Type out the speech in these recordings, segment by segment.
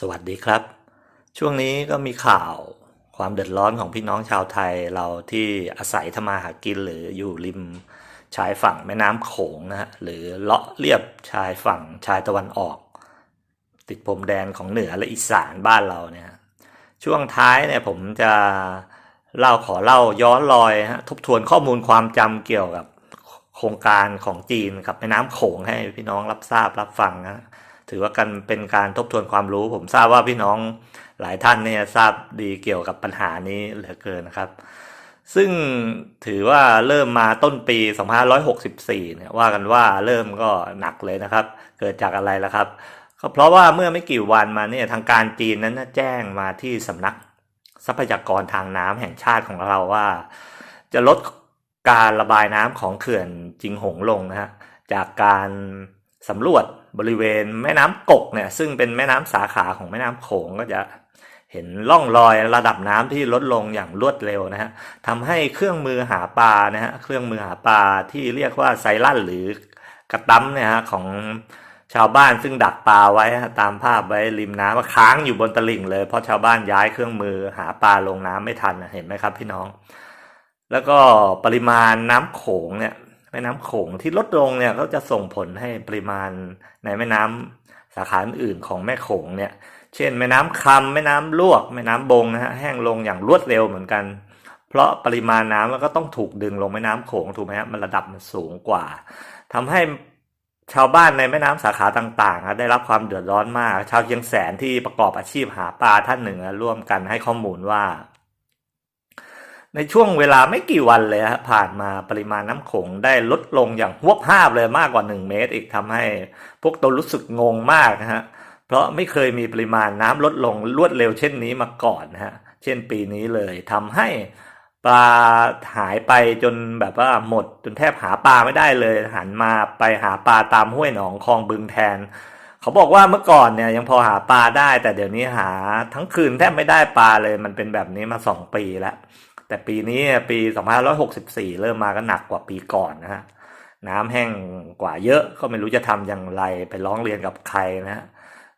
สวัสดีครับ ช่วงนี้ก็มีข่าวความเดือดร้อนของพี่น้องชาวไทยเราที่อาศัยทำมาหากินหรืออยู่ริมชายฝั่งแม่น้ำโขงนะฮะหรือเลาะเรียบชายฝั่งชายตะวันออก ติดพรมแดนของเหนือและอีสานบ้านเราเนี่ยช่วงท้ายเนี่ยผมจะเล่าขอเล่าย้อนรอยฮะทบทวนข้อมูลความจำเกี่ยวกับโครงการของจีนกับแม่น้ำโขงให้พี่น้องรับทราบรับฟังนะ ถือว่ากันเป็นการทบทวนความรู้ ผมทราบว่าพี่น้องหลายท่านเนี่ยทราบดีเกี่ยวกับปัญหานี้เหลือเกินนะครับ ซึ่งถือว่าเริ่มมาต้นปี 2564 เนี่ยว่ากันว่าเริ่มก็หนักเลยนะครับ เกิดจากอะไรล่ะครับก็เพราะว่าเมื่อไม่กี่วันมาเนี่ยทางการจีนนั้นแจ้งมาที่สำนักทรัพยากรทางน้ำแห่งชาติของเราว่า จะลดการระบายน้ำของเขื่อนจิงหงลงนะฮะจากการสำรวจ บริเวณแม่น้ำกกเนี่ยซึ่งเป็นแม่น้ำสาขาของแม่น้ำโขงก็จะเห็นร่องรอยระดับน้ำที่ลดลงอย่างรวดเร็วนะฮะทำให้เครื่องมือหาปลานะฮะเครื่องมือหาปลาที่เรียกว่าไซลั่นหรือกระตั้มเนี่ยฮะของชาวบ้านซึ่งดักปลาไว้ตามภาพไว้ริมน้ำว่าค้างอยู่บนตลิ่งเลย เพราะชาวบ้านย้ายเครื่องมือหาปลาลงน้ำไม่ทันนะเห็นไหมครับพี่น้อง แล้วก็ปริมาณน้ำโขงเนี่ย แม่น้ำโขงที่ลดลงเนี่ยก็จะส่งผลให้ปริมาณในแม่น้ำสาขาอื่นของแม่โขงเนี่ย เช่น แม่น้ำคำแม่น้ำลวก แม่น้ำบงนะฮะแห้งลงอย่างรวดเร็วเหมือนกัน เพราะปริมาณน้ำแล้วก็ต้องถูกดึงลงแม่น้ำโขงถูกไหมฮะมันระดับมันสูงกว่าทำให้ชาวบ้านในแม่น้ำสาขาต่างๆ ได้รับความเดือดร้อนมาก ชาวเชียงแสนที่ประกอบอาชีพหาปลาท่านหนึ่งร่วมกันให้ข้อมูลว่า ในช่วงเวลาไม่กี่วันเลยฮะผ่านมาปริมาณน้ำโขงได้ลดลงอย่างหวบห้าบเลยมากกว่า 1 เมตร อีกทำให้พวกตนรู้สึกงงมากนะฮะเพราะไม่เคยมีปริมาณน้ำลดลงรวดเร็วเช่นนี้มาก่อนนะฮะเช่นปีนี้เลยทำให้ปลาหายไปจนแบบว่าหมดจนแทบหาปลาไม่ได้เลย หันมาไปหาปลาตามห้วยหนองคลองบึงแทน เขาบอกว่าเมื่อก่อนเนี่ยยังพอหาปลาได้ แต่เดี๋ยวนี้หาทั้งคืนแทบไม่ได้ปลาเลยมันเป็นแบบนี้มาสองปีแล้ว แต่ปีนี้ปี 2564 เริ่มมาก็หนักกว่าปีก่อนนะฮะน้ำแห้งกว่าเยอะก็ไม่รู้จะทำอย่างไรไปร้องเรียนกับใครนะฮะ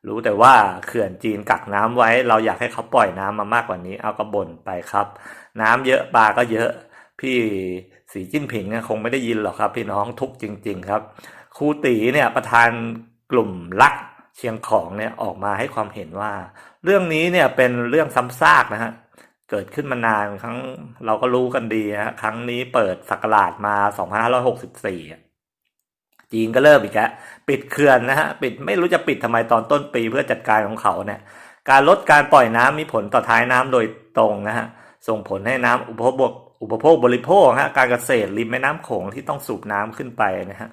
รู้แต่ว่าเขื่อนจีนกักน้ำไว้ เราอยากให้เขาปล่อยน้ำมามากกว่านี้ เอาก็บ่นไปครับ น้ำเยอะปลาก็เยอะพี่สีจิ้นผิงคงไม่ได้ยินหรอกครับ พี่น้องทุกจริง ๆ ครับครูตีเนี่ยประธานกลุ่มรักเชียงของเนี่ยออกมาให้ความเห็นว่า เรื่องนี้เนี่ยเป็นเรื่องซ้ำซากนะฮะ เกิดขึ้นมานานครั้งเราก็รู้กันดีฮะครั้งนี้เปิดศักราชมา 2564 จีนก็เริ่มอีกแล้วปิดเขื่อนนะฮะปิดไม่รู้จะปิดทำไมตอนต้นปีเพื่อจัดการของเขาเนี่ย การลดการปล่อยน้ำมีผลต่อท้ายน้ำโดยตรงนะฮะส่งผลให้น้ำอุปโภคอุปโภคบริโภคฮะการเกษตรริมแม่น้ำโขงที่ต้องสูบน้ำขึ้นไปนะฮะ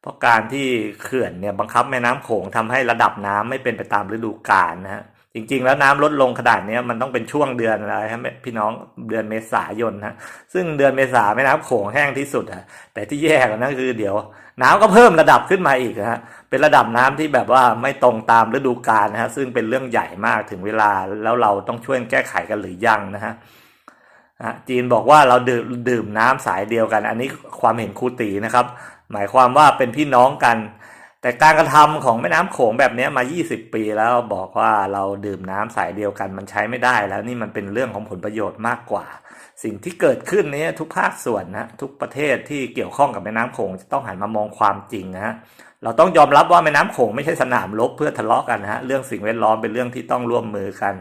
เพราะการที่เขื่อนเนี่ยบังคับแม่น้ำโขงทำให้ระดับน้ำไม่เป็นไปตามฤดูกาลนะฮะ จริงๆ แล้วน้ำลดลงขนาดนี้มันต้องเป็นช่วงเดือนอะไรครับพี่น้องเดือนเมษายนฮะซึ่งเดือนเมษาแม่น้ำโขงแห้งที่สุดฮะแต่ที่แย่กว่านั้นคือเดี๋ยว น้ำก็เพิ่มระดับขึ้นมาอีกฮะเป็นระดับน้ำที่แบบว่าไม่ตรงตามฤดูกาลนะฮะซึ่งเป็นเรื่องใหญ่มากถึงเวลาแล้วเราต้องช่วยแก้ไขกันหรือยังนะฮะจีนบอกว่าเราดื่มดื่มน้ำสายเดียวกัน อันนี้ความเห็นครูตีนะครับ หมายความว่าเป็นพี่น้องกัน แต่การกระทำของแม่น้ำโขงแบบนี้มา 20 ปีแล้วบอกว่าเราดื่มน้ำสายเดียวกันมันใช้ไม่ได้แล้วนี่มันเป็นเรื่องของผลประโยชน์มากกว่า สิ่งที่เกิดขึ้นนี้ทุกภาคส่วนนะทุกประเทศที่เกี่ยวข้องกับแม่น้ำโขงจะต้องหันมามองความจริงนะเราต้องยอมรับว่าแม่น้ำโขงไม่ใช่สนามรบเพื่อทะเลาะกันนะฮะเรื่องสิ่งแวดล้อมเป็นเรื่องที่ต้องร่วมมือกัน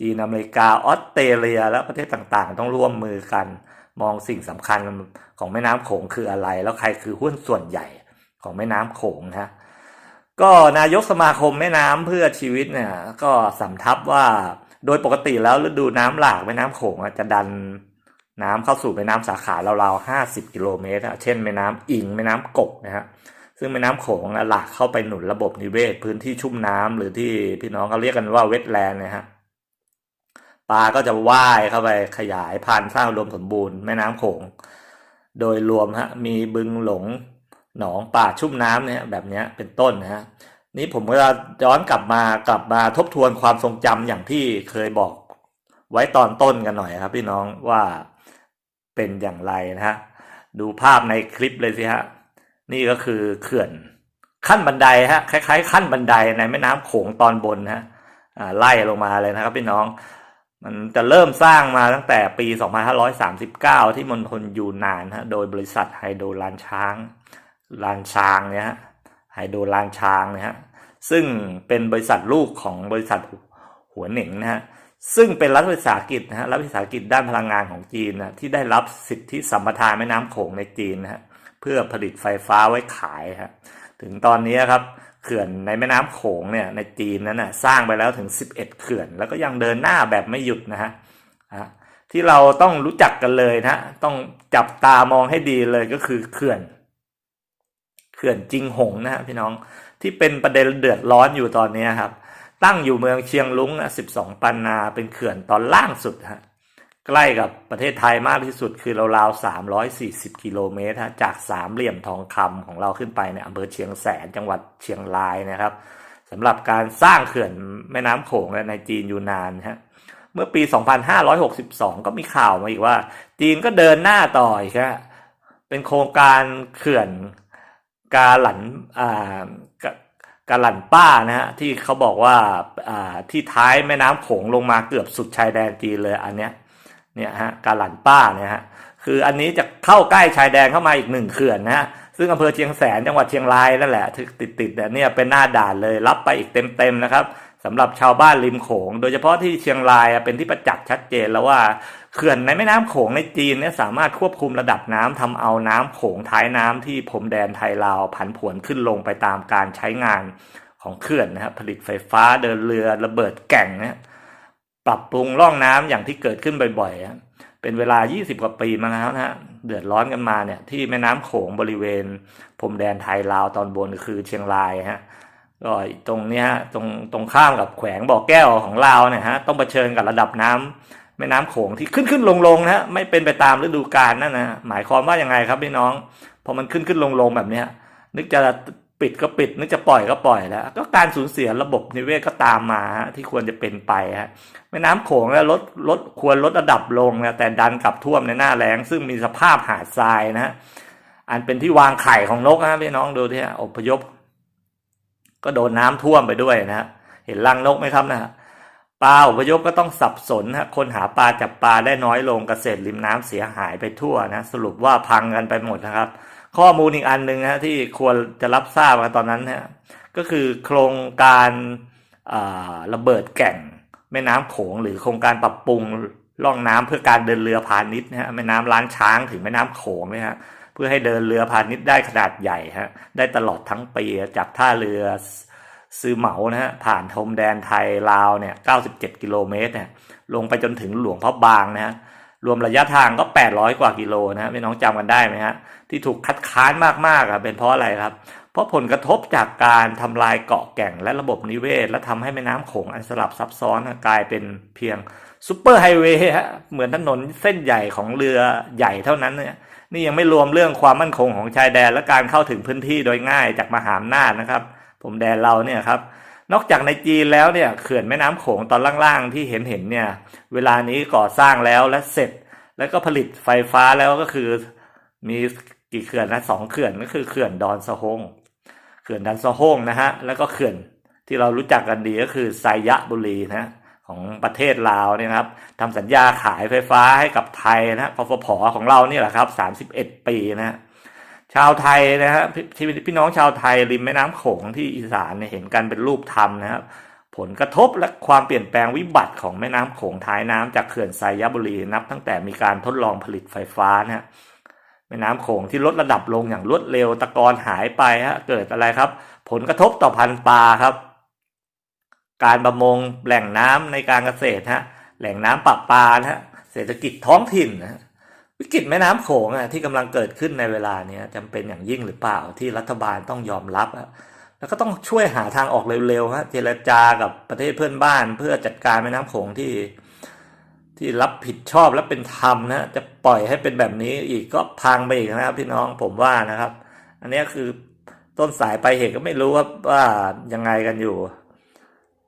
จีนอเมริกาออสเตรเลียและประเทศต่างๆ ต้องร่วมมือกัน มองสิ่งสำคัญของแม่น้ำโขงคืออะไร แล้วใครคือหุ้นส่วนใหญ่ ของแม่น้ำโขงนะก็นายกสมาคมแม่น้ำเพื่อชีวิตเนี่ย ก็สำทับว่าโดยปกติแล้วฤดูน้ำหลากแม่น้ำโขงจะดันน้ำเข้าสู่แม่น้ำสาขาราวๆห้าสิบกิโลเมตรเช่นแม่น้ำอิงแม่น้ำกกนะฮะซึ่งแม่น้ำโขงหลากเข้าไปหนุนระบบนิเวศ พื้นที่ชุ่มน้ำหรือที่พี่น้องเขาเรียกกันว่าเวทแลนด์นะฮะปลาก็จะว่ายเข้าไปขยายพันธุ์สร้างอุดมสมบูรณ์แม่น้ำโขง โดยรวมฮะมีบึงหลง หนองป่าชุ่มน้ำเนี่ยแบบนี้เป็นต้นนะฮะนี่ผมก็ย้อนกลับมากลับมาทบทวนความทรงจำอย่างที่เคยบอกไว้ตอนต้นกันหน่อยครับ พี่น้องว่าเป็นอย่างไรนะฮะดูภาพในคลิปเลยสิฮะนี่ก็คือเขื่อนขั้นบันไดฮะคล้ายๆ ขั้นบันไดในแม่น้ำโขงตอนบนฮะอ่าไล่ลงมาเลยนะครับพี่น้องมันจะเริ่มสร้างมาตั้งแต่ปี 2539 ที่มณฑลยูนานฮะโดยบริษัทไฮโดรลานช้าง ลานช้างเนี่ยฮะไฮโดรลานช้างเนี่ยฮะซึ่งเป็นบริษัทลูกของบริษัทหัวเหน่งนะฮะซึ่งเป็นรัฐวิสาหกิจนะฮะรัฐวิสาหกิจด้านพลังงานของจีนนะที่ได้รับสิทธิสัมปทานแม่น้ำโขงในจีนนะฮะเพื่อผลิตไฟฟ้าไว้ขายฮะถึงตอนนี้ครับเขื่อนในแม่น้ำโขงเนี่ยในจีนนั้นนะสร้างไปแล้วถึง 11 เขื่อน แล้วก็ยังเดินหน้าแบบไม่หยุดนะฮะที่เราต้องรู้จักกันเลยนะต้องจับตามองให้ดีเลยก็คือเขื่อน ขื่อนจิงหงนะฮะพี่น้องที่เป็นประเด็นเดือดร้อนอยู่ตอนนี้ครับ ตั้งอยู่เมืองเชียงลุงนะ12 ปันนาเป็นเขื่อนตอนล่างสุดฮะใกล้กับประเทศไทยมากที่สุดคือราวๆ340 กิโลเมตรฮะจากสามเหลี่ยมทองคำของเราขึ้นไปในอำเภอเชียงแสนจังหวัดเชียงรายนะครับสำหรับการสร้างเขื่อนแม่น้ำโขงในจีนอยู่นานฮะเมื่อปี 2562 ก็มีข่าวมาอีกว่า จีนก็เดินหน้าต่ออีกฮะเป็นโครงการเขื่อน กาหลันอ่ากาหลันป้านะฮะที่เขาบอกว่าอ่าที่ท้ายแม่น้ำโขงลงมาเกือบสุดชายแดนจีนเลยอันเนี้ยเนี่ยฮะกาหลันป้าเนี่ยฮะคืออันนี้จะเข้าใกล้ชายแดนเข้ามาอีกหนึ่งเขื่อนนะฮะซึ่งอำเภอเชียงแสนจังหวัดเชียงรายนั่นแหละติดติดเนี่ยเป็นหน้าด่านเลยรับไปอีกเต็มๆนะครับสำหรับชาวบ้านริมโขง โดยเฉพาะที่เชียงรายเป็นที่ประจักษ์ชัดเจนแล้วว่า เขื่อนในแม่น้ำโขงในจีนเนี่ยสามารถควบคุมระดับน้ำทำเอาน้ำโขงท้ายน้ำที่พรมแดนไทยลาวผันผวนขึ้นลงไปตามการใช้งานของเขื่อนนะครับผลิตไฟฟ้าเดินเรือระเบิดแก่งนะปรับปรุงร่องน้ำอย่างที่เกิดขึ้นบ่อยๆนะเป็นเวลา 20 กว่าปีมาแล้วนะฮะเดือดร้อนกันมาเนี่ยที่แม่น้ำโขงบริเวณพรมแดนไทยลาวตอนบนคือเชียงรายฮะก็ตรงเนี้ยตรงตรงข้ามกับแขวงบ่อแก้วของลาวเนี่ยฮะต้องเผชิญกับระดับน้ำ แม่น้ำโขงที่ขึ้นขึ้นลงลงนะฮะไม่เป็นไปตามฤดูกาลนั่นนะหมายความว่ายังไงครับพี่น้องพอมันขึ้นขึ้นลงลงแบบเนี้ยนึกจะปิดก็ปิด นึกจะปล่อยก็ปล่อยแล้ว ก็การสูญเสียระบบนิเวศก็ตามมาที่ควรจะเป็นไปฮะแม่น้ำโขงแล้วลดลดควรลดระดับลงนะแต่ดันกลับท่วมในหน้าแล้งซึ่งมีสภาพหาดทรายนะฮะอันเป็นที่วางไข่ของนกนะพี่น้องดูที่ฮะอพยพ ก็โดนน้ำท่วมไปด้วยนะฮะเห็นรังนกไหมครับนะฮะ ปลาอพยพก็ต้องสับสนฮะคนหาปลาจับปลาได้น้อยลงเกษตรริมน้ำเสียหายไปทั่วนะสรุปว่าพังกันไปหมดนะครับ ข้อมูลอีกอันหนึ่งนะที่ควรจะรับทราบกันตอนนั้นนะก็คือโครงการระเบิดแก่งแม่น้ำโขงหรือโครงการปรับปรุงล่องน้ำเพื่อการเดินเรือพาณิชย์นะฮะแม่น้ำล้านช้างถึงแม่น้ำโขงนี่ยฮะเพื่อให้เดินเรือพาณิชย์ได้ขนาดใหญ่ฮะได้ตลอดทั้งปีจากท่าเรือ ซื้อเหมานะฮะผ่านทมแดนไทยลาวเนี่ย97 กิโลเมตรเนี่ยลงไปจนถึงหลวงพระบางนะฮะรวมระยะทางก็ 800 กว่ากิโลนะพี่น้องจำกันได้ไหมฮะที่ถูกคัดค้านมากๆอะเป็นเพราะอะไรครับ เพราะผลกระทบจากการทำลายเกาะแก่งและระบบนิเวศ และทำให้แม่น้ำโขงอันสลับซับซ้อนกลายเป็นเพียงซูเปอร์ไฮเวย์ฮะเหมือนถนนเส้นใหญ่ของเรือใหญ่เท่านั้นเนี่ยนี่ยังไม่รวมเรื่องความมั่นคงของชายแดน และการเข้าถึงพื้นที่โดยง่ายจากมหาอำนาจนะครับ ผมแดนเราเนี่ยครับนอกจากในจีนแล้วเนี่ยเขื่อนแม่น้ำโขงตอนล่างๆที่เห็นเห็นเนี่ยเวลานี้ก่อสร้างแล้วและเสร็จ แล้วก็ผลิตไฟฟ้าแล้วก็คือมีกี่เขื่อนนะสองเขื่อนก็คือเขื่อนดอนสะฮงเขื่อนดันสะฮงนะฮะแล้วก็เขื่อนที่เรารู้จักกันดีก็คือไซยะบุรีนะของประเทศลาวเนี่ยครับทำสัญญาขายไฟฟ้าให้กับไทยนะกฟผของเรานี่แหละครับสามสิบเอ็ดปีนะฮะ ชาวไทยนะฮะพี่พี่น้องชาวไทยริมแม่น้ำโขงที่อีสานเนี่ยเห็นกันเป็นรูปธรรมนะครับผลกระทบและความเปลี่ยนแปลงวิบัติของแม่น้ำโขงท้ายน้ำจากเขื่อนไซยบุรีนับ ตั้งแต่มีการทดลองผลิตไฟฟ้านะฮะแม่น้ำโขงที่ลดระดับลงอย่างรวดเร็วตะกอนหายไปฮะเกิดอะไรครับ ผลกระทบต่อพันธุ์ปลาครับ การประมงแหล่งน้ำในการเกษตรฮะแหล่งน้ำปะปลานะฮะเศรษฐกิจท้องถิ่นนะ วิกฤตแม่น้ำโขงอะที่กำลังเกิดขึ้นในเวลานี้จำเป็นอย่างยิ่งหรือเปล่าที่รัฐบาลต้องยอมรับอะแล้วก็ต้องช่วยหาทางออกเร็วๆฮะเจรจากับประเทศเพื่อนบ้าน เพื่อจัดการแม่น้ำโขงที่ ที่รับผิดชอบและเป็นธรรมนะจะปล่อยให้เป็นแบบนี้อีกก็พังไปอีกนะครับ พี่น้องผมว่านะครับ อันนี้คือต้นสายปลายเหตุก็ไม่รู้ว่าว่ายังไงกันอยู่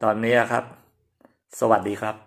ตอนนี้ครับ สวัสดีครับ